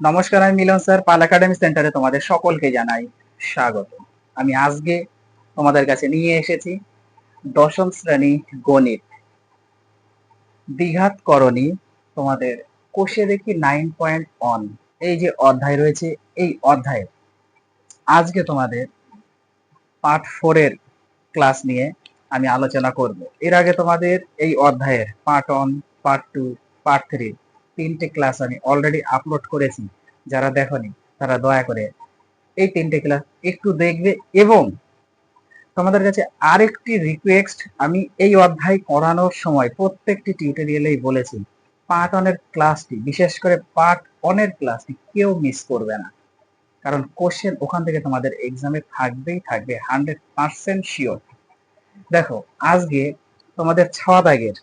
নমস্কার, আমি মিলন স্যার, পাল একাডেমি সেন্টারে তোমাদের সকলকে জানাই স্বাগত। আমি আজকে তোমাদের কাছে নিয়ে এসেছি দশম শ্রেণি গণিত। দ্বিঘাত করণী তোমাদের কোষে দেখি নাইন পয়েন্ট ওয়ান এই যে অধ্যায় রয়েছে, এই অধ্যায়ে আজকে তোমাদের পার্ট ফোরের ক্লাস নিয়ে আমি আলোচনা করব। এর আগে তোমাদের এই অধ্যায়ের part one part two part three তিনটে ক্লাস আমি অলরেডি আপলোড করেছি, যারা দেখনি, তারা দয়া করে এই তিনটে ক্লাস একটু দেখবে এবং তোমাদের কাছে আরেকটি রিকোয়েস্ট আমি এই অধ্যায় করানোর সময় প্রত্যেকটি টিউটোরিয়ালেই বলেছি পার্ট অনের ক্লাসটি বিশেষ করে পার্ট অনের ক্লাসটি কেউ মিস করবে না। কারণ কোশ্চেন ওখান থেকে তোমাদের এক্সামে থাকবেই থাকবে হান্ড্রেড পার্সেন্ট শিওর দেখো, আজকে তোমাদের ছ দাগের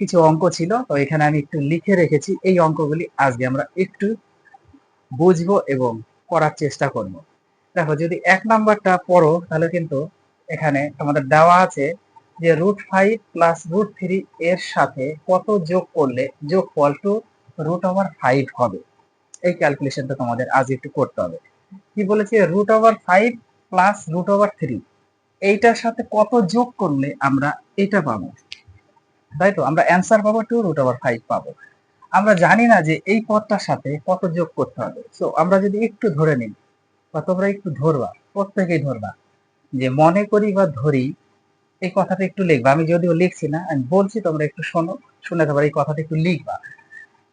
কিছু অঙ্ক ছিল, তো এখানে আমি একটু লিখে রেখেছি। এই অঙ্কগুলি আজকে আমরা একটু বুঝব এবং করার চেষ্টা করব। দেখো, যদি এক নাম্বারটা পড়ো, তাহলে কিন্তু এখানে তোমাদের দেওয়া আছে যে root five plus root three এর সাথে কত যোগ করলে যোগ ফল টু রুট ওভার ফাইভ হবে। এই ক্যালকুলেশনটা তোমাদের আজ একটু করতে হবে। কি বলেছে? Root over five plus root over three এইটার সাথে কত যোগ করলে আমরা এটা পাবো? তাই তো আমরা অ্যান্সার পাবো টু রুট ওভার ফাইভ পাবো। আমরা জানি না যে এই পদটার সাথে কত যোগ করতে হবে। সো আমরা যদি একটু ধরে নিই, বা তোমরা একটু ধরবা, প্রত্যেকেই ধরবা, যে মনে করি বা ধরি, এই কথাটা একটু লিখবা। আমি যদিও লিখছি না, আমি বলছি, তোমরা একটু শোনো, শুনে তোমার এই কথাটা একটু লিখবা।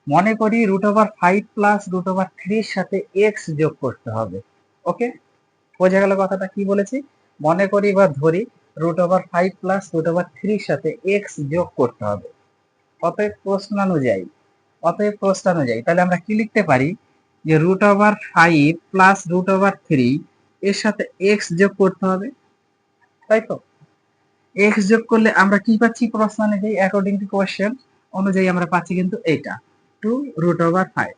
মনে করি root over five plus root over থ্রির সাথে এক্স যোগ করতে হবে। ওকে বোঝা গেল কথাটা কি বলেছি? মনে করি বা ধরি root over five plus root over থ্রির সাথে এক্স যোগ করতে হবে। অতএব প্রশ্নানুযায়ী অতএব প্রশ্নানুযায়ী তাহলে আমরা কি লিখতে পারি? যে root over five plus root over three এর সাথে এক্স যোগ করতে হবে। তাই তো? এক্স যোগ করলে আমরা কি পাচ্ছি? প্রশ্ন অনুযায়ী অ্যাকর্ডিং টু কোয়েশ্চেন অনুযায়ী আমরা পাচ্ছি কিন্তু এইটা টু রুট ওভার ফাইভ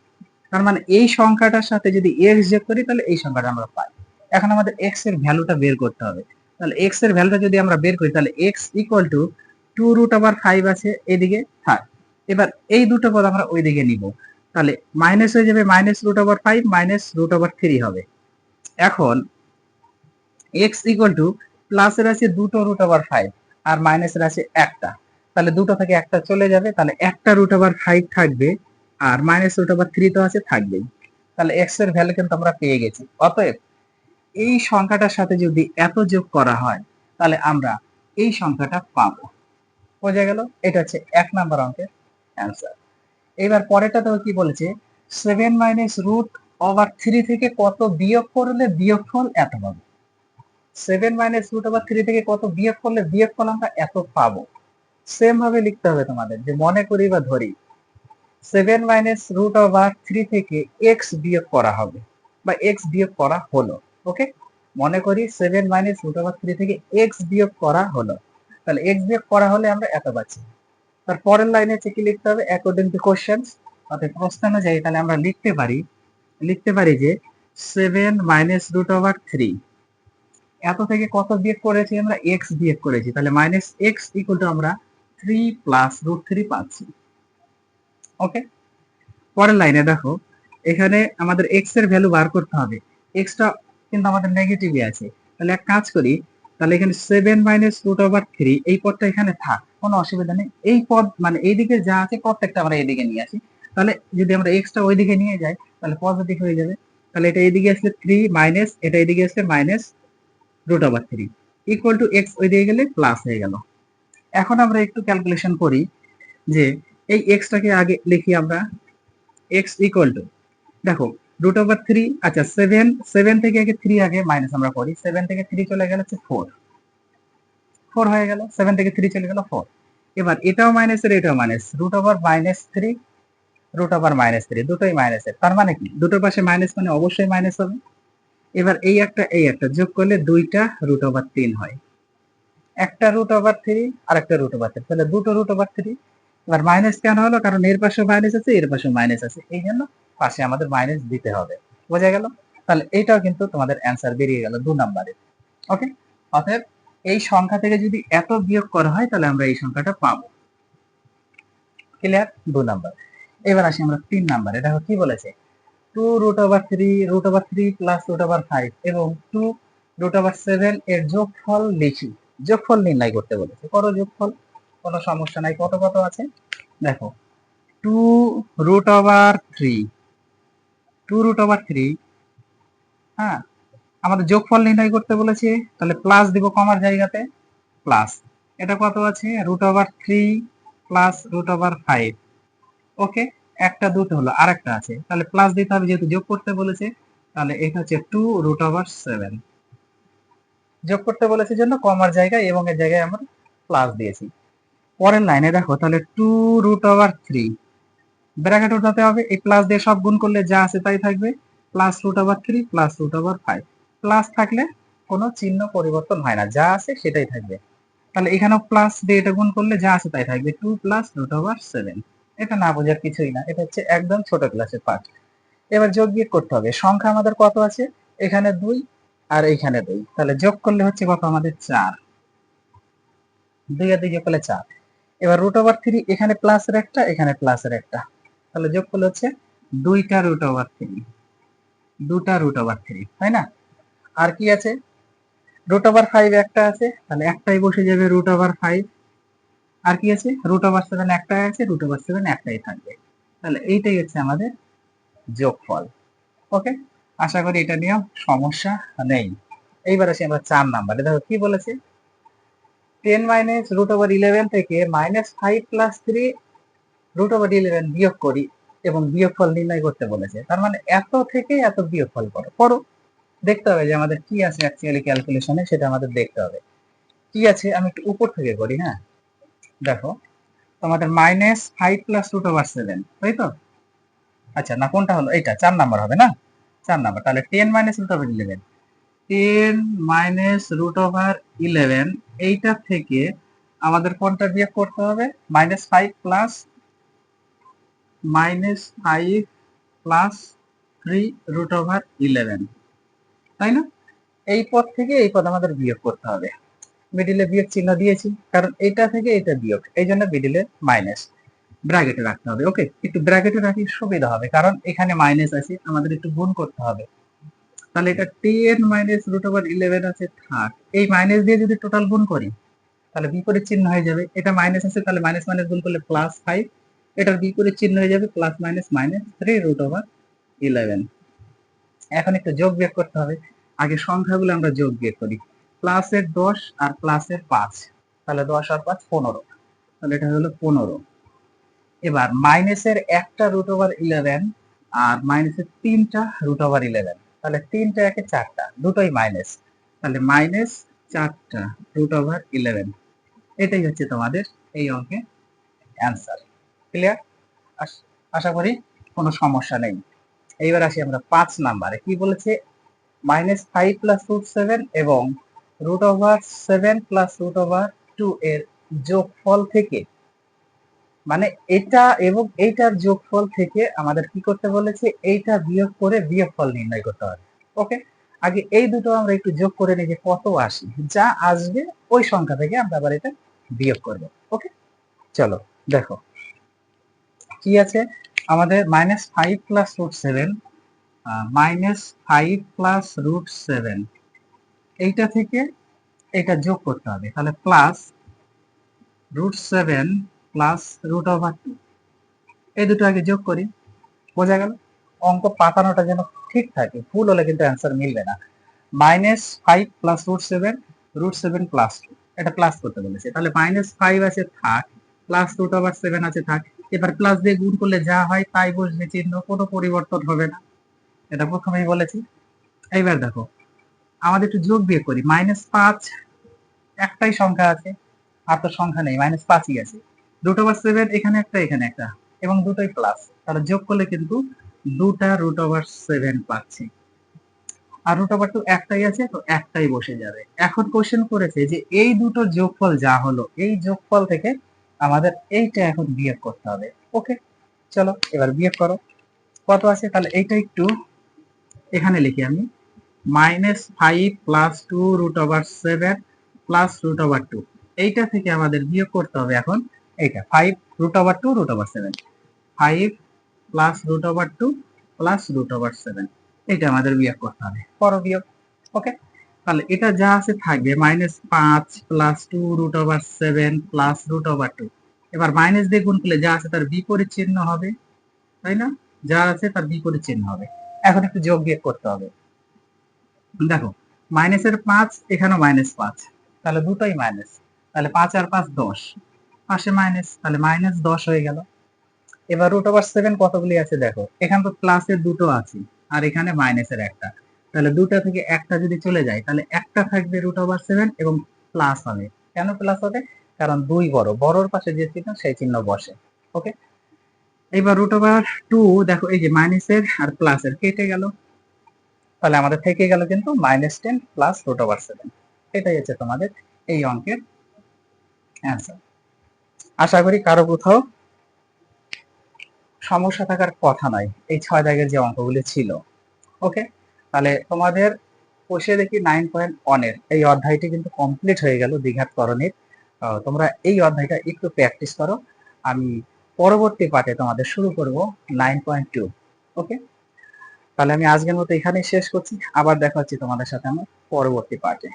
তার মানে এই সংখ্যাটার সাথে যদি এক্স যোগ করি, তাহলে এই সংখ্যাটা আমরা পাই। এখন আমাদের এক্সের ভ্যালুটা বের করতে হবে। তাহলে এক্সের ভ্যালুটা যদি আমরা বের করি, তাহলে X equal to two root over five আছে এদিকে থাক এবার এই দুটো পদ আমরা ওই দিকে নিব। তাহলে মাইনাস হয়ে যাবে minus root over five minus root over three হবে। এখন এক্স ইকুয়াল টু প্লাসের আছে দুটো রুট ওভার ফাইভ আর মাইনাসের আছে একটা। তাহলে দুটো থেকে একটা চলে যাবে, তাহলে একটা রুট ওভার ফাইভ থাকবে আর মাইনাস রুট ওভার থ্রি তো আছে থাকবেই। তাহলে এক্সের ভ্যালু কিন্তু আমরা পেয়ে গেছি। অতএব এই সংখ্যাটার সাথে যদি এত যোগ করা হয়, তাহলে আমরা এই সংখ্যাটা পাবো। বোঝা গেল? এটা হচ্ছে এক নাম্বার অঙ্কের অ্যান্সার এবার পরেরটাতেও কি বলেছে? Seven minus root over three থেকে কত বিয়োগ করলে বিয়োগফল এত পাবো? Seven minus root over three থেকে কত বিয়োগ করলে বিয়োগফল আমরা এত পাবো? সেম ভাবে লিখতে হবে তোমাদের, যে মনে করি বা ধরি। Seven minus root over three থেকে এক্স বিয়োগ করা হবে বা এক্স বিয়োগ করা হলো। ওকে মনে করি seven minus root over three থেকে এক্স বিয়োগ করা হলো। তাহলে এক্স বিয়োগ করা হলে আমরা এত পাচ্ছি। তার পরের লাইনে কি লিখতে হবে? অ্যাকর্ডিং টু কোশ্চেন্স অর্থাৎ প্রশ্ন অনুযায়ী তাহলে আমরা লিখতে পারি লিখতে পারি যে seven minus root over three এত থেকে কত বিয়োগ করেছি আমরা? এক্স বিয়োগ করেছি। তাহলে মাইনাস এক্স ইকুয়াল টু আমরা থ্রি প্লাস রুট থ্রি পাচ্ছি। ওকে পরের লাইনে দেখো, এখানে আমাদের এক্সের ভ্যালু বার করতে হবে। এক্সটা কিন্তু আমাদের নেগেটিভই আছে। তাহলে এক কাজ করি, তাহলে এখানে seven minus root over three এই পদটা এখানে থাক, কোনো অসুবিধা নেই। এই পদ মানে এইদিকে যা আছে প্রত্যেকটা আমরা এইদিকে নিয়ে আসি। তাহলে যদি আমরা এক্সটা ওইদিকে নিয়ে যাই, তাহলে পজিটিভ হয়ে যাবে। তাহলে এটা এইদিকে আসলে থ্রি মাইনাস এটা এইদিকে আসলে minus root over three equal to X ওইদিকে গেলে প্লাস হয়ে গেল। এখন আমরা একটু ক্যালকুলেশন করি যে, এই এক্সটাকে আগে লিখি আমরা এক্স ইকুয়াল টু দেখো রুট ওভার থ্রি আচ্ছা সেভেন সেভেন থেকে আগে থ্রি আগে মাইনাস আমরা করি। সেভেন থেকে থ্রি চলে গেল হচ্ছে ফোর ফোর হয়ে গেল সেভেন থেকে থ্রি চলে গেল ফোর এবার এটাও মাইনাসের এটাও minus root over minus three root over minus three দুটোই মাইনাসের তার মানে কি? দুটোর পাশে মাইনাস মানে অবশ্যই মাইনাস হবে। এবার এই একটা এই একটা যোগ করলে দুইটা রুট ওভার তিন হয়। একটা রুট ওভার থ্রি আর একটা রুট ওভার থ্রি তাহলে দুটো রুট ওভার থ্রি এবার মাইনাস কেন হলো? কারণ এর পাশে মাইনাস আছে, এর পাশে মাইনাস আছে। এই জন্য পাশে আমাদের মাইনাস দিতে হবে। বোঝা গেল? তাহলে এইটাও কিন্তু তোমাদের অ্যান্সার বেরিয়ে গেল দু নম্বরে ওকে অতএব এই সংখ্যা থেকে যদি এত বিয়োগ করা হয়, তাহলে আমরা এই সংখ্যাটা পাবো। ক্লিয়ার দু নাম্বার এবার আসি আমরা তিন নাম্বারে দেখো কি বলেছে? Two root over three root over three plus root over five এবং টু রুট ওভার সেভেন এর যোগফল লিখি। যোগফল নির্ণয় করতে বলেছে। করো যোগফল। কোনো সমস্যা নাই। কত কত আছে? দেখো। Two root over three two root over three হ্যাঁ? আমাদের যোগফল নির্ণয় করতে বলেছে, তাহলে প্লাস দিব কমার জায়গাতে? প্লাস এটা কত আছে? Root over three plus root over five okay একটা দুটো হলো আর একটা আছে। তাহলে প্লাস দিতে হবে যেহেতু যোগ করতে বলেছে, তাহলে এটা হচ্ছে টু রুট ওভার সেভেন যোগ করতে বলেছে জন্য কমার জায়গায় এবং এর জায়গায় আমরা প্লাস দিয়েছি। পরের লাইনে দেখো, তাহলে two root over three bracket উঠাতে হবে, এই প্লাস দিয়ে সব গুণ করলে যা আছে তাই থাকবে। Plus root over three plus root over five plus থাকলে কোনো চিহ্ন পরিবর্তন হয় না, যা আছে সেটাই থাকবে। তাহলে এখানেও প্লাস দিয়ে এটা গুণ করলে যা আছে তাই থাকবে two plus root over seven এটা না বোঝার কিছুই না, এটা হচ্ছে একদম ছোট ক্লাসের পার্ট এবার যোগ বিয়োগ করতে হবে, সংখ্যা আমাদের কত আছে? এখানে দুই আর এইখানে দুই। তাহলে যোগ করলে হচ্ছে কত? আমাদের চার। দুই আর দুই যোগ করলে চার। এবার রুট ওভার থ্রি এখানে প্লাসের একটা, এখানে প্লাসের একটা। তাহলে যোগ করলে হচ্ছে দুইটা রুট ওভার থ্রি দুটা রুট ওভার থ্রি তাই না? আর কি আছে? রুট ওভার ফাইভ একটা আছে, তাহলে একটাই বসে যাবে রুট ওভার ফাইভ আর কি আছে? রুট ওভার সেভেন একটাই আছে রুট ওভার সেভেন একটাই থাকবে। তাহলে এইটাই হচ্ছে আমাদের যোগফল। ওকে আশা করি এটা নিয়েও সমস্যা নেই। এইবার আসি আমরা চার নাম্বারে দেখো কি বলেছে? Ten minus root over eleven থেকে minus five plus three root over eleven বিয়োগ করি এবং বিয়োগফল নির্ণয় করতে বলেছে। তার মানে এত থেকে এত বিয়োগফল করো। করো দেখতে হবে যে আমাদের কি আছে অ্যাকচুয়ালি ক্যালকুলেশনে সেটা আমাদের দেখতে হবে। কি আছে? আমি একটু উপর থেকে করি হ্যাঁ? দেখো, তোমাদের minus five plus root over seven তাই তো? আচ্ছা না, কোনটা হলো? এইটা, চার নাম্বার হবে না? চার নাম্বার তাহলে ten minus root over eleven ten minus root over eleven এইটা থেকে আমাদের কোনটা বিয়োগ করতে হবে? Minus five plus minus five plus three root over eleven তাই না? এই পদ থেকে এই পদ আমাদের বিয়োগ করতে হবে। মিডিলে বিয়োগ চিহ্ন দিয়েছি, কারণ এটা থেকে এটা বিয়োগ, এই জন্য মিডিলে মাইনাস ব্র্যাকেটে রাখতে হবে ওকে একটু ব্র্যাকেটে রাখি সুবিধা হবে, কারণ এখানে মাইনাস আছে, আমাদের একটু গুণ করতে হবে। তাহলে এটা ten minus root over eleven আছে, থাক। এই মাইনাস দিয়ে যদি টোটাল গুণ করি, তাহলে বিপরীত চিহ্ন হয়ে যাবে। এটা মাইনাস আছে, তাহলে মাইনাস মাইনাস গুণ করলে প্লাস ফাইভ এটার বিপরীত চিহ্ন হয়ে যাবে plus minus minus three root over eleven এখন একটু যোগ বিয়োগ করতে হবে। আগে সংখ্যাগুলো আমরা যোগ বিয়োগ করি। প্লাসের দশ আর প্লাসের পাঁচ। তাহলে দশ আর পাঁচ পনেরো। তাহলে এটা হলো পনেরো। এবার মাইনাসের একটা রুট ওভার ইলেভেন আর মাইনাসের তিনটা রুট ওভার ইলেভেন তাহলে তিনটা একে চারটা, দুটোই মাইনাস তাহলে মাইনাস চারটা রুট ওভার ইলেভেন এটাই হচ্ছে তোমাদের এই অঙ্কে অ্যান্সার ক্লিয়ার আশা করি কোনো সমস্যা নেই। এইবার আসি আমরা পাঁচ নাম্বারে। কি বলেছে? Minus five plus root seven এবং root over seven plus root over two এর যোগফল থেকে মানে এটা এবং এইটার যোগফল থেকে আমাদের কি করতে বলেছে? এইটা বিয়োগ করে বিয়োগফল নির্ণয় করতে হবে। ওকে আগে এই দুটো আমরা একটু যোগ করে নিই যে কত আসে। যা আসবে ওই সংখ্যা থেকে আমরা আবার এটা বিয়োগ করব। ওকে চলো, দেখো। কি আছে? আমাদের minus five plus root seven minus five plus root seven এইটা থেকে এটা যোগ করতে হবে। তাহলে plus root seven plus root over two এই দুটো আগে যোগ করি। বোঝা গেল? অঙ্ক পাতানোটা যেন ঠিক থাকে। ভুল হলে কিন্তু অ্যান্সার মিলবে না। Minus five plus root seven root seven plus two এটা প্লাস করতে বলেছে। তাহলে মাইনাস ফাইভ আছে, থাক। প্লাস রুট ওভার সেভেন আছে, থাক। এবার প্লাস দিয়ে গুণ করলে যা হয় তাই বসবে চিহ্ন, কোনো পরিবর্তন হবে না। এটা প্রথমেই বলেছি। এইবার দেখো, আমাদের একটু যোগ বিয়োগ করি। মাইনাস পাঁচ, একটাই সংখ্যা আছে, আর তো সংখ্যা নেই মাইনাস পাঁচই আছে। রুট ওভার সেভেন এখানে একটা এখানে একটা, এবং দুটোই প্লাস তাহলে যোগ করলে কিন্তু দুটা রুট ওভার সেভেন পাচ্ছি। আর রুট ওভার টু একটাই আছে, তো একটাই বসে যাবে। এখন কোশ্চেন করেছে যে এই দুটো যোগফল যা হলো, এই যোগফল থেকে আমাদের এইটা এখন বিয়োগ করতে হবে। ওকে, চলো এবার বিয়োগ করো। কত আছে তাহলে এইটা একটু এখানে লিখি আমি। Minus five plus two root over seven plus root over two. এইটা থেকে আমাদের বিয়োগ করতে হবে এখন এইটা। Five root over two, root over seven. Five plus root over two plus root over seven. এটা আমাদের বিয়োগ করতে হবে। করো বিয়োগ ওকে তাহলে এটা যা আছে থাকবে মাইনাস পাঁচ plus two root over seven plus root over two এবার মাইনাস দিয়ে গুণ করলে যা আছে তার বিপরীত চিহ্ন হবে, তাই না? যা আছে তার বিপরীত চিহ্ন হবে। এখন একটু যোগ বিয়োগ করতে হবে। দেখো মাইনাসের পাঁচ, এখানেও মাইনাস পাঁচ। তাহলে দুটোই মাইনাস তাহলে পাঁচ আর পাঁচ দশ। পাশে মাইনাস তাহলে মাইনাস দশ হয়ে গেল। এবার রুট ওভার সেভেন কতগুলি আছে দেখো? এখানে তো প্লাসের দুটো আছে, আর এখানে মাইনাসের একটা। তাহলে দুটা থেকে একটা যদি চলে যায়, তাহলে একটা থাকবে রুট ওভার সেভেন এবং প্লাস হবে কেন প্লাস হবে কারণ দুই বড়। বড়র পাশে যে চিহ্ন, সেই চিহ্ন বসে। ওকে এবার রুট ওভার টু দেখো এই যে মাইনাসের আর প্লাসের কেটে গেল। তাহলে আমাদের থেকে গেল কিন্তু minus ten plus root over seven এটাই হচ্ছে তোমাদের এই অঙ্কের অ্যান্সার আশা করি কারও কোথাও সমস্যা থাকার কথা নয়। এই ছয় দাগের যে অঙ্কগুলি ছিল। ওকে তাহলে তোমাদের কোষে দেখি নাইন পয়েন্ট ওয়ানের এই অধ্যায়টি কিন্তু কমপ্লিট হয়ে গেল দীঘাত করণের। তোমরা এই অধ্যায়টা একটু প্র্যাকটিস করো। আমি পরবর্তী পার্টে তোমাদের শুরু করব নাইন পয়েন্ট টু ওকে তাহলে আমি আজকের মতো এখানেই শেষ করছি। আবার দেখা হচ্ছে তোমাদের সাথে আমার পরবর্তী পার্টে